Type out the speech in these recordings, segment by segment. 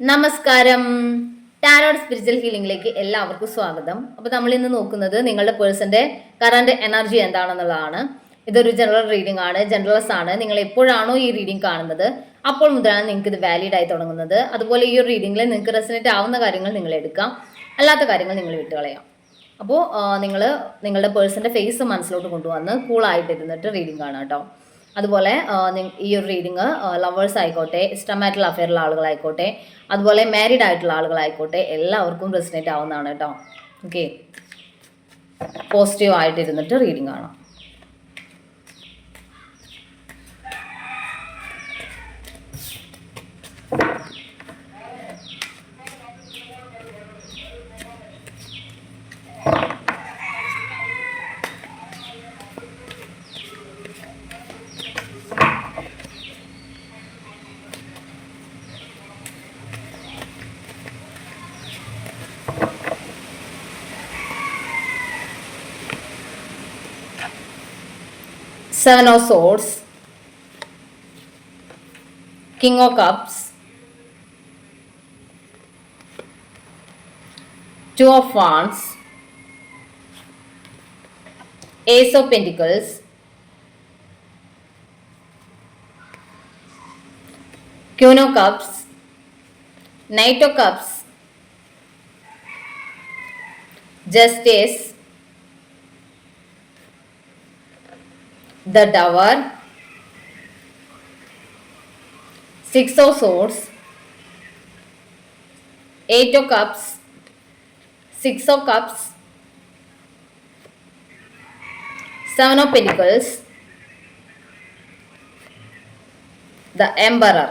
നമസ്കാരം. Tarot spiritual ഹീലിംഗിലേക്ക് എല്ലാവർക്കും സ്വാഗതം. അപ്പോൾ നമ്മൾ ഇന്ന് നോക്കുന്നത് നിങ്ങളുടെ പേഴ്സന്റെ കറണ്ട് എനർജി എന്താണെന്നുള്ളതാണ്. ഇതൊരു ജനറൽ റീഡിംഗ് ആണ് ജനറൽസ് ആണ്. നിങ്ങൾ എപ്പോഴാണോ ഈ റീഡിംഗ് കാണുന്നത് അപ്പോൾ മുതലാണ് നിങ്ങൾക്ക് ഇത് വാലിഡ് ആയി തുടങ്ങുന്നത്. അതുപോലെ ഈ ഒരു റീഡിംഗിൽ നിങ്ങൾക്ക് റെസിനേറ്റ് ആവുന്ന കാര്യങ്ങൾ നിങ്ങൾ എടുക്കാം. അല്ലാത്ത കാര്യങ്ങൾ നിങ്ങൾ വിട്ടുകളയാം. അപ്പോൾ നിങ്ങൾ നിങ്ങളുടെ പേഴ്സന്റെ ഫേസ് മനസ്സിലോട്ട് കൊണ്ടുവന്ന് കൂളായിട്ട് ഇരുന്നിട്ട് റീഡിംഗ് കാണാം കേട്ടോ. അതുപോലെ ഈ ഒരു റീഡിങ് ലവേഴ്സ് ആയിക്കോട്ടെ ഇഷ്ടമായിട്ടുള്ള അഫെയറുള്ള ആളുകളായിക്കോട്ടെ അതുപോലെ മാരീഡ് ആയിട്ടുള്ള ആളുകളായിക്കോട്ടെ എല്ലാവർക്കും റെസിനേറ്റ് ആവുന്നതാണ് കേട്ടോ ഓക്കെ പോസിറ്റീവ് ആയിട്ട് ഇരുന്നിട്ട് റീഡിങ് കാണാം. Seven of Swords, King of Cups, Two of Wands, Ace of Pentacles, Queen of Cups, Knight of Cups, Justice, the Tower, Six of Swords, Eight of Cups, Six of Cups, Seven of Pentacles, the Emperor.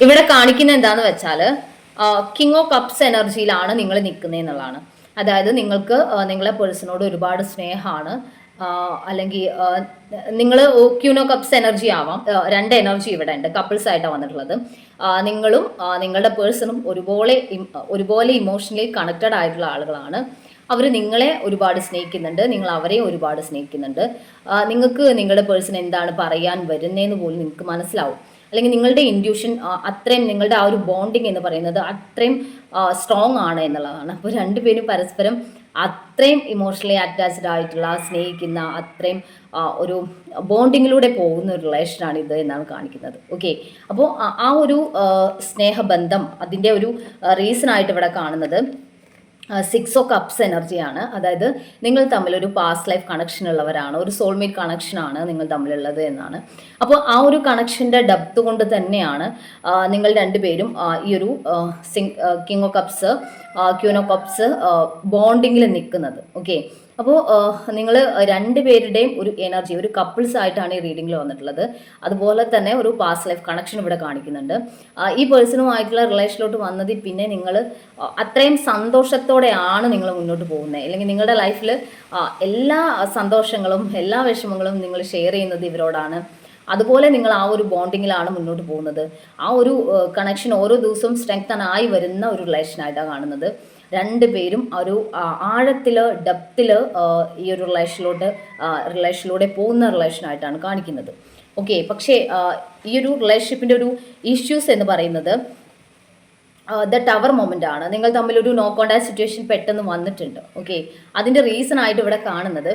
ഇവിടെ കാണിക്കുന്ന എന്താന്ന് വെച്ചാൽ king of cups എനർജിയിലാണ് നിങ്ങൾ നിൽക്കുന്നത് എന്നുള്ളതാണ്. അതായത് നിങ്ങൾക്ക് നിങ്ങളെ പേഴ്സണോട് ഒരുപാട് സ്നേഹമാണ്. അല്ലെങ്കിൽ നിങ്ങൾ ക്യൂനോ കപ്സ് എനർജി ആവാം. രണ്ട് എനർജി ഇവിടെ ഉണ്ട് കപ്പിൾസ് ആയിട്ടാണ് വന്നിട്ടുള്ളത്. നിങ്ങളും നിങ്ങളുടെ പേഴ്സണും ഒരുപോലെ ഒരുപോലെ ഇമോഷണലി കണക്റ്റഡ് ആയിട്ടുള്ള ആളുകളാണ്. അവർ നിങ്ങളെ ഒരുപാട് സ്നേഹിക്കുന്നുണ്ട് നിങ്ങൾ അവരെ ഒരുപാട് സ്നേഹിക്കുന്നുണ്ട്. നിങ്ങൾക്ക് നിങ്ങളുടെ പേഴ്സൺ എന്താണ് പറയാൻ വരുന്നതെന്ന് പോലും നിങ്ങൾക്ക് മനസ്സിലാവും. അല്ലെങ്കിൽ നിങ്ങളുടെ ഇൻഡ്യൂഷൻ അത്രയും നിങ്ങളുടെ ആ ഒരു ബോണ്ടിങ് എന്ന് പറയുന്നത് അത്രയും സ്ട്രോങ് ആണ് എന്നുള്ളതാണ്. അപ്പോൾ രണ്ടുപേരും പരസ്പരം അത്രയും ഇമോഷണലി അറ്റാച്ച്ഡ് ആയിട്ടുള്ള സ്നേഹിക്കുന്ന അത്രയും ഒരു ബോണ്ടിങ്ങിലൂടെ പോകുന്ന ഒരു റിലേഷനാണ് ഇത് എന്നാണ് കാണിക്കുന്നത്. ഓക്കെ അപ്പോൾ ആ ഒരു സ്നേഹബന്ധം അതിന്റെ ഒരു റീസൺ ആയിട്ട് ഇവിടെ കാണുന്നത് സിക്സ് ഓ കപ്സ് എനർജിയാണ് അതായത് നിങ്ങൾ തമ്മിൽ ഒരു പാസ്റ്റ് ലൈഫ് കണക്ഷൻ ഉള്ളവരാണ് ഒരു സോൾമേറ്റ് കണക്ഷനാണ് നിങ്ങൾ തമ്മിലുള്ളത് എന്നാണ്. അപ്പോൾ ആ ഒരു കണക്ഷന്റെ ഡെപ്ത് കൊണ്ട് തന്നെയാണ് നിങ്ങൾ രണ്ടുപേരും ഈ ഒരു king of cups queen of cups ബോണ്ടിങ്ങിൽ നിൽക്കുന്നത്. ഓക്കെ അപ്പോൾ നിങ്ങൾ രണ്ടുപേരുടെയും ഒരു എനർജി ഒരു കപ്പിൾസ് ആയിട്ടാണ് ഈ റീഡിങ്ങിൽ വന്നിട്ടുള്ളത്. അതുപോലെ തന്നെ ഒരു പാസ് ലൈഫ് കണക്ഷൻ ഇവിടെ കാണിക്കുന്നുണ്ട്. ഈ പേഴ്സണുമായിട്ടുള്ള റിലേഷനിലോട്ട് വന്നതിൽ പിന്നെ നിങ്ങൾ അത്രയും സന്തോഷത്തോടെയാണ് നിങ്ങൾ മുന്നോട്ട് പോകുന്നത്. അല്ലെങ്കിൽ നിങ്ങളുടെ ലൈഫിൽ എല്ലാ സന്തോഷങ്ങളും എല്ലാ വിഷമങ്ങളും നിങ്ങൾ ഷെയർ ചെയ്യുന്നത് ഇവരോടാണ്. അതുപോലെ നിങ്ങൾ ആ ഒരു ബോണ്ടിങ്ങിലാണ് മുന്നോട്ട് പോകുന്നത്. ആ ഒരു കണക്ഷൻ ഓരോ ദിവസവും സ്ട്രെങ്തൻ ആയി വരുന്ന ഒരു റിലേഷനായിട്ടാണ് കാണുന്നത്. രണ്ടുപേരും ഒരു ആഴത്തിൽ ഡെപ്തിൽ ഈ ഒരു റിലേഷനിലോട്ട് റിലേഷനിലൂടെ പോകുന്ന റിലേഷനായിട്ടാണ് കാണിക്കുന്നത്. ഓക്കെ പക്ഷേ ഈ ഒരു റിലേഷൻഷിപ്പിന്റെ ഒരു ഇഷ്യൂസ് എന്ന് പറയുന്നത് ദ ടവർ മൊമെന്റ് ആണ്. നിങ്ങൾ തമ്മിൽ ഒരു നോ കോണ്ടാക്ട് സിറ്റുവേഷൻ പെട്ടെന്ന് വന്നിട്ടുണ്ട്. ഓക്കെ അതിന്റെ റീസൺ ആയിട്ട് ഇവിടെ കാണുന്നത്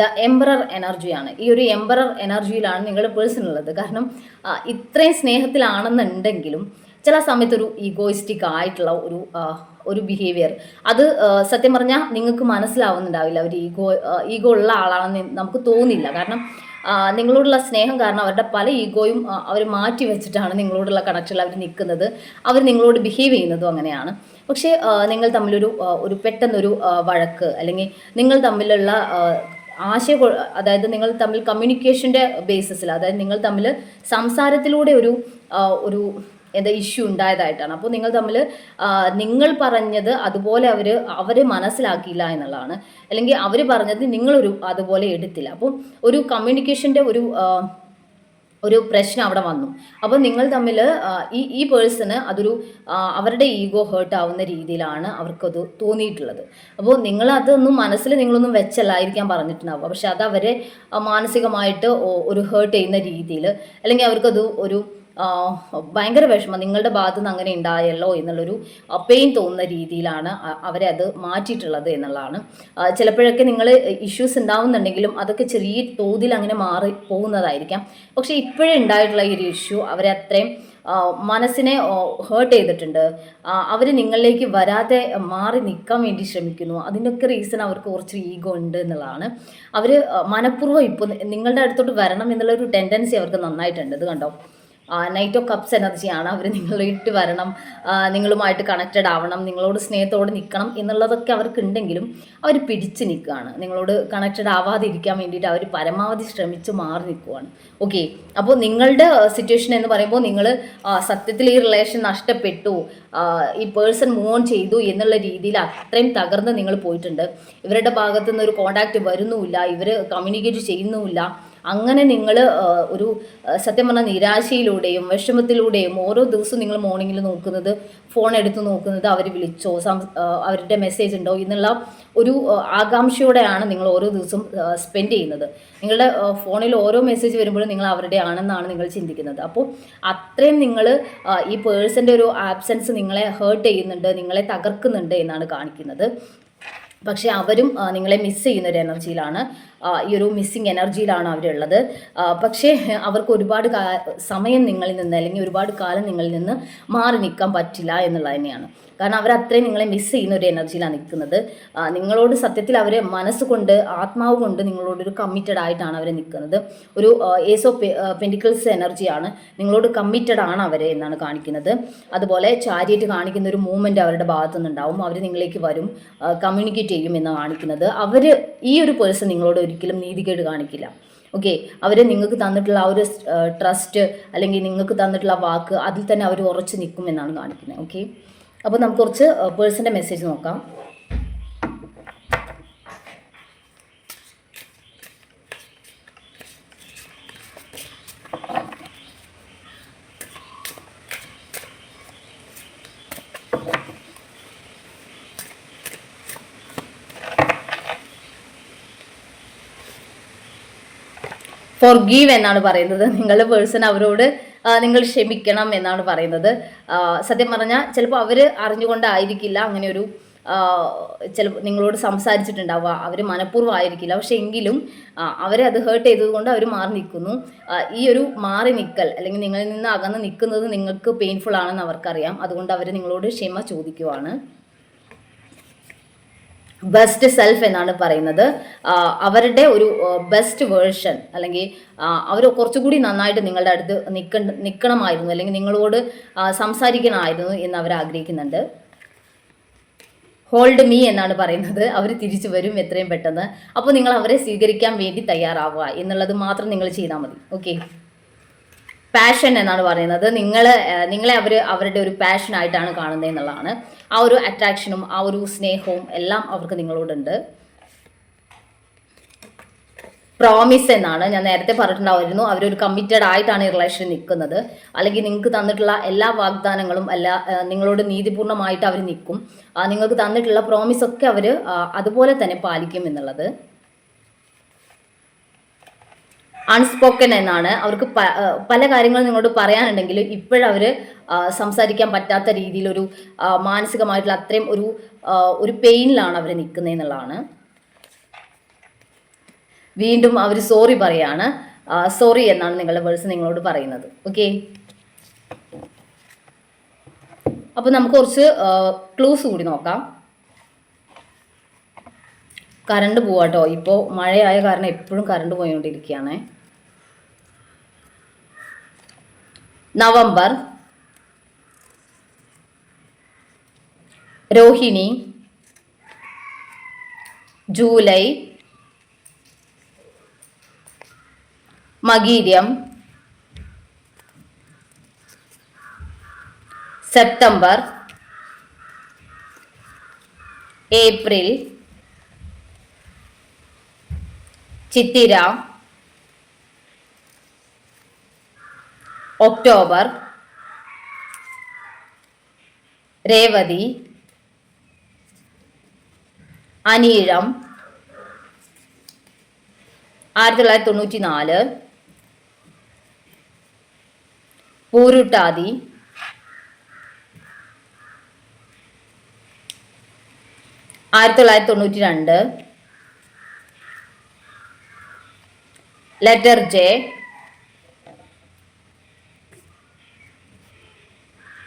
ദ എംബറർ എനർജിയാണ് ഈ ഒരു എംബറർ എനർജിയിലാണ് നിങ്ങൾ പേഴ്സൺ ഉള്ളത്. കാരണം ഇത്രയും സ്നേഹത്തിലാണെന്നുണ്ടെങ്കിലും ചില സമയത്തൊരു ഈഗോയിസ്റ്റിക് ആയിട്ടുള്ള ഒരു ഒരു ബിഹേവിയർ അത് സത്യം പറഞ്ഞാൽ നിങ്ങൾക്ക് മനസ്സിലാവുന്നുണ്ടാവില്ല. അവർ ഈഗോ ഈഗോ ഉള്ള ആളാണെന്ന് നമുക്ക് തോന്നില്ല. കാരണം നിങ്ങളോടുള്ള സ്നേഹം കാരണം അവരുടെ പല ഈഗോയും അവർ മാറ്റി വെച്ചിട്ടാണ് നിങ്ങളോടുള്ള കണക്ഷനിൽ അവർ നിൽക്കുന്നത്. അവർ നിങ്ങളോട് ബിഹേവ് ചെയ്യുന്നതും അങ്ങനെയാണ്. പക്ഷേ നിങ്ങൾ തമ്മിലൊരു ഒരു പെട്ടെന്നൊരു വഴക്ക് അല്ലെങ്കിൽ നിങ്ങൾ തമ്മിലുള്ള ആശയ അതായത് നിങ്ങൾ തമ്മിൽ കമ്മ്യൂണിക്കേഷന്റെ ബേസിസിൽ അതായത് നിങ്ങൾ തമ്മിൽ സംസാരത്തിലൂടെ ഒരു ഒരു എന്താ ഇഷ്യൂ ഉണ്ടായതായിട്ടാണ്. അപ്പോൾ നിങ്ങൾ തമ്മിൽ നിങ്ങൾ പറഞ്ഞത് അതുപോലെ അവർ അവർ മനസ്സിലാക്കിയില്ല എന്നുള്ളതാണ്. അല്ലെങ്കിൽ അവർ പറഞ്ഞത് നിങ്ങളൊരു അതുപോലെ എടുത്തില്ല. അപ്പോൾ ഒരു കമ്മ്യൂണിക്കേഷന്റെ ഒരു ഒരു പ്രശ്നം അവിടെ വന്നു. അപ്പോൾ നിങ്ങൾ തമ്മിൽ ഈ ഈ പേഴ്സണ് അതൊരു അവരുടെ ഈഗോ ഹേർട്ട് ആവുന്ന രീതിയിലാണ് അവർക്കത് തോന്നിയിട്ടുള്ളത്. അപ്പോൾ നിങ്ങൾ അതൊന്നും മനസ്സിൽ നിങ്ങളൊന്നും വെച്ചല്ലായിരിക്കാൻ പറഞ്ഞിട്ടുണ്ടാവുക. പക്ഷെ അത് അവരെ മാനസികമായിട്ട് ഒരു ഹേർട്ട് ചെയ്യുന്ന രീതിയിൽ അല്ലെങ്കിൽ അവർക്കത് ഒരു ഭയങ്കര വിഷമം. നിങ്ങളുടെ ഭാഗത്തു നിന്ന് അങ്ങനെ ഉണ്ടായല്ലോ എന്നുള്ളൊരു പെയിൻ തോന്നുന്ന രീതിയിലാണ് അവരെ അത് മാറ്റിയിട്ടുള്ളത് എന്നുള്ളതാണ്. ചിലപ്പോഴൊക്കെ നിങ്ങൾ ഇഷ്യൂസ് ഉണ്ടാവുന്നുണ്ടെങ്കിലും അതൊക്കെ ചെറിയ തോതിൽ അങ്ങനെ മാറി പോകുന്നതായിരിക്കാം. പക്ഷെ ഇപ്പോഴേ ഉണ്ടായിട്ടുള്ള ഈ ഒരു ഇഷ്യൂ അവരെ അത്രയും മനസ്സിനെ ഹേർട്ട് ചെയ്തിട്ടുണ്ട്. അവർ നിങ്ങളിലേക്ക് വരാതെ മാറി നിൽക്കാൻ വേണ്ടി ശ്രമിക്കുന്നു. അതിന്റെയൊക്കെ റീസൺ അവർക്ക് കുറച്ച് ഈഗോ ഉണ്ട് എന്നുള്ളതാണ്. അവർ മനഃപൂർവം ഇപ്പോൾ നിങ്ങളുടെ അടുത്തോട്ട് വരണം എന്നുള്ളൊരു ടെൻഡൻസി അവർക്ക് നന്നായിട്ടുണ്ട്. ഇത് കണ്ടോ? നൈറ്റ് ഓഫ് കപ്സ് എനർജിയാണ് അവർ നിങ്ങളിട്ട് വരണം. നിങ്ങളുമായിട്ട് കണക്റ്റഡ് ആവണം. നിങ്ങളോട് സ്നേഹത്തോടെ നിൽക്കണം എന്നുള്ളതൊക്കെ അവർക്ക് ഉണ്ടെങ്കിലും അവർ പിടിച്ച് നിൽക്കുകയാണ്. നിങ്ങളോട് കണക്റ്റഡ് ആവാതിരിക്കാൻ വേണ്ടിയിട്ട് അവർ പരമാവധി ശ്രമിച്ച് മാറി നിൽക്കുവാണ് ഓക്കെ അപ്പോൾ നിങ്ങളുടെ സിറ്റുവേഷൻ എന്ന് പറയുമ്പോൾ നിങ്ങൾ സത്യത്തിൽ ഈ റിലേഷൻ നഷ്ടപ്പെട്ടു ഈ പേഴ്സൺ മൂവ് ഓൺ ചെയ്തു എന്നുള്ള രീതിയിൽ അത്രയും തകർന്ന് നിങ്ങൾ പോയിട്ടുണ്ട്. ഇവരുടെ ഭാഗത്തു നിന്ന് ഒരു കോണ്ടാക്റ്റ് വരുന്നുമില്ല. ഇവർ കമ്മ്യൂണിക്കേറ്റ് ചെയ്യുന്നുമില്ല. അങ്ങനെ നിങ്ങൾ ഒരു സത്യം പറഞ്ഞാൽ നിരാശയിലൂടെയും വിഷമത്തിലൂടെയും ഓരോ ദിവസവും നിങ്ങൾ മോർണിംഗിൽ നോക്കുന്നത് ഫോൺ എടുത്ത് നോക്കുന്നത് അവർ വിളിച്ചോ അവരുടെ മെസ്സേജ് ഉണ്ടോ എന്നുള്ള ഒരു ആകാംക്ഷയോടെയാണ് നിങ്ങൾ ഓരോ ദിവസവും സ്പെൻഡ് ചെയ്യുന്നത്. നിങ്ങളുടെ ഫോണിൽ ഓരോ മെസ്സേജ് വരുമ്പോഴും നിങ്ങൾ അവരുടെ ആണെന്നാണ് നിങ്ങൾ ചിന്തിക്കുന്നത്. അപ്പോൾ അത്രയും നിങ്ങൾ ഈ പേഴ്സന്റെ ഒരു ആബ്സെൻസ് നിങ്ങളെ ഹേർട്ട് ചെയ്യുന്നുണ്ട് നിങ്ങളെ തകർക്കുന്നുണ്ട് എന്നാണ് കാണിക്കുന്നത്. പക്ഷേ അവരും നിങ്ങളെ മിസ് ചെയ്യുന്ന ഒരു എനർജിയിലാണ് ഈ ഒരു മിസ്സിങ് എനർജിയിലാണ് അവരുള്ളത്. പക്ഷേ അവർക്ക് ഒരുപാട് സമയം നിങ്ങളിൽ നിന്ന് അല്ലെങ്കിൽ ഒരുപാട് കാലം നിങ്ങളിൽ നിന്ന് മാറി നിൽക്കാൻ പറ്റില്ല എന്നുള്ളത് തന്നെയാണ്. കാരണം അവർ അത്രയും നിങ്ങളെ മിസ് ചെയ്യുന്ന ഒരു എനർജിയിലാണ് നിൽക്കുന്നത്. നിങ്ങളോട് സത്യത്തിൽ അവർ മനസ്സുകൊണ്ട് ആത്മാവ് കൊണ്ട് നിങ്ങളോട് ഒരു കമ്മിറ്റഡ് ആയിട്ടാണ് അവർ നിൽക്കുന്നത്. ഒരു ഏസ് ഓഫ് എനർജിയാണ് നിങ്ങളോട് കമ്മിറ്റഡ് ആണ് അവർ എന്നാണ് കാണിക്കുന്നത്. അതുപോലെ ചാരിയറ്റ് കാണിക്കുന്ന ഒരു മൂവ്മെന്റ് അവരുടെ ഭാഗത്തു നിന്നുണ്ടാവും അവർ നിങ്ങളിലേക്ക് വരും. കമ്മ്യൂണിക്കേറ്റ് ചെയ്യും എന്ന് കാണിക്കുന്നത്. അവർ ഈ ഒരു പേഴ്സൺ നിങ്ങളോട് ഒരിക്കലും നീതികേട് കാണിക്കില്ല. ഓക്കെ അവർ നിങ്ങൾക്ക് തന്നിട്ടുള്ള ആ ഒരു ട്രസ്റ്റ് അല്ലെങ്കിൽ നിങ്ങൾക്ക് തന്നിട്ടുള്ള വാക്ക് അതിൽ തന്നെ അവർ ഉറച്ചു നിൽക്കും എന്നാണ് കാണിക്കുന്നത്. ഓക്കെ അപ്പോൾ നമുക്ക് കുറച്ച് പേഴ്സന്റെ മെസ്സേജ് നോക്കാം. ഫോർഗീവ് എന്നാണ് പറയുന്നത്. നിങ്ങളുടെ പേഴ്സൺ അവരോട് നിങ്ങൾ ക്ഷമിക്കണം എന്നാണ് പറയുന്നത്. സത്യം പറഞ്ഞാൽ ചിലപ്പോൾ അവർ അറിഞ്ഞുകൊണ്ടായിരിക്കില്ല അങ്ങനെ ഒരു ചിലപ്പോൾ നിങ്ങളോട് സംസാരിച്ചിട്ടുണ്ടാവുക. അവർ മനഃപൂർവം ആയിരിക്കില്ല പക്ഷെ എങ്കിലും അവരെ അത് ഹേർട്ട് ചെയ്തതുകൊണ്ട് അവർ മാറി നിൽക്കുന്നു. ഈ ഒരു മാറി നിൽക്കൽ അല്ലെങ്കിൽ നിങ്ങളിൽ നിന്ന് അകന്ന് നിൽക്കുന്നത് നിങ്ങൾക്ക് പെയിൻഫുൾ ആണെന്ന് അവർക്കറിയാം. അതുകൊണ്ട് അവർ നിങ്ങളോട് ക്ഷമ ചോദിക്കുവാണ്. ബെസ്റ്റ് സെൽഫ് എന്നാണ് പറയുന്നത്. അവരുടെ ഒരു ബെസ്റ്റ് വേർഷൻ അല്ലെങ്കിൽ അവർ കുറച്ചുകൂടി നന്നായിട്ട് നിങ്ങളുടെ അടുത്ത് നിൽക്ക നിൽക്കണമായിരുന്നു അല്ലെങ്കിൽ നിങ്ങളോട് സംസാരിക്കണമായിരുന്നു എന്ന് അവർ ആഗ്രഹിക്കുന്നുണ്ട്. ഹോൾഡ് മീ എന്നാണ് പറയുന്നത്. അവർ തിരിച്ചു വരും എത്രയും പെട്ടെന്ന്. അപ്പോൾ നിങ്ങൾ അവരെ സ്വീകരിക്കാൻ വേണ്ടി തയ്യാറാവുക എന്നുള്ളത് മാത്രം നിങ്ങൾ ചെയ്താൽ മതി. ഓക്കെ പാഷൻ എന്നാണ് പറയുന്നത്. നിങ്ങൾ നിങ്ങളെ അവർ അവരുടെ ഒരു പാഷനായിട്ടാണ് കാണുന്നത് എന്നുള്ളതാണ്. ആ ഒരു അട്രാക്ഷനും ആ ഒരു സ്നേഹവും എല്ലാം അവർക്ക് നിങ്ങളോടുണ്ട്. പ്രോമിസ് എന്നാണ്. ഞാൻ നേരത്തെ പറഞ്ഞിട്ടുണ്ടായിരുന്നു അവരൊരു കമ്മിറ്റഡ് ആയിട്ടാണ് ഈ റിലേഷൻ നിൽക്കുന്നത്. അല്ലെങ്കിൽ നിങ്ങൾക്ക് തന്നിട്ടുള്ള എല്ലാ വാഗ്ദാനങ്ങളും അല്ല നിങ്ങളോട് നീതിപൂർണമായിട്ട് അവർ നിൽക്കും. നിങ്ങൾക്ക് തന്നിട്ടുള്ള പ്രോമിസ് ഒക്കെ അവർ അതുപോലെ തന്നെ പാലിക്കും എന്നുള്ളത്. അൺസ്പോക്കൺ എന്നാണ്. അവർക്ക് പല കാര്യങ്ങളും നിങ്ങളോട് പറയാനുണ്ടെങ്കിലും ഇപ്പോഴവർ സംസാരിക്കാൻ പറ്റാത്ത രീതിയിലൊരു ഒരു മാനസികമായിട്ടുള്ള അത്രയും ഒരു ഒരു പെയിനിലാണ് അവർ നിൽക്കുന്നത് എന്നുള്ളതാണ്. വീണ്ടും അവർ സോറി പറയാണ്. സോറി എന്നാണ് നിങ്ങളുടെ വേഴ്സ് നിങ്ങളോട് പറയുന്നത്. ഓക്കെ അപ്പോൾ നമുക്ക് കുറച്ച് ക്ലൂസ് കൂടി നോക്കാം. കറണ്ട് പോവാട്ടോ. ഇപ്പോൾ മഴയായ കാരണം എപ്പോഴും കറണ്ട് പോയിക്കൊണ്ടിരിക്കുകയാണ് November. Rohini. July. Makayiram. September April. Chithira. October. Revathi. Anizham. ആയിരത്തി തൊള്ളായിരത്തി തൊണ്ണൂറ്റി നാല് പൂരുട്ടാതി. ആയിരത്തി തൊള്ളായിരത്തി തൊണ്ണൂറ്റി രണ്ട് letter J,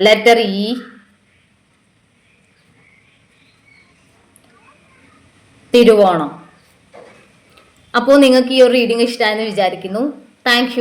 letter E, Thiruvonam. അപ്പോൾ നിങ്ങൾക്ക് ഈ ഒരു റീഡിംഗ് ഇഷ്ടമായെന്ന് വിചാരിക്കുന്നു. താങ്ക്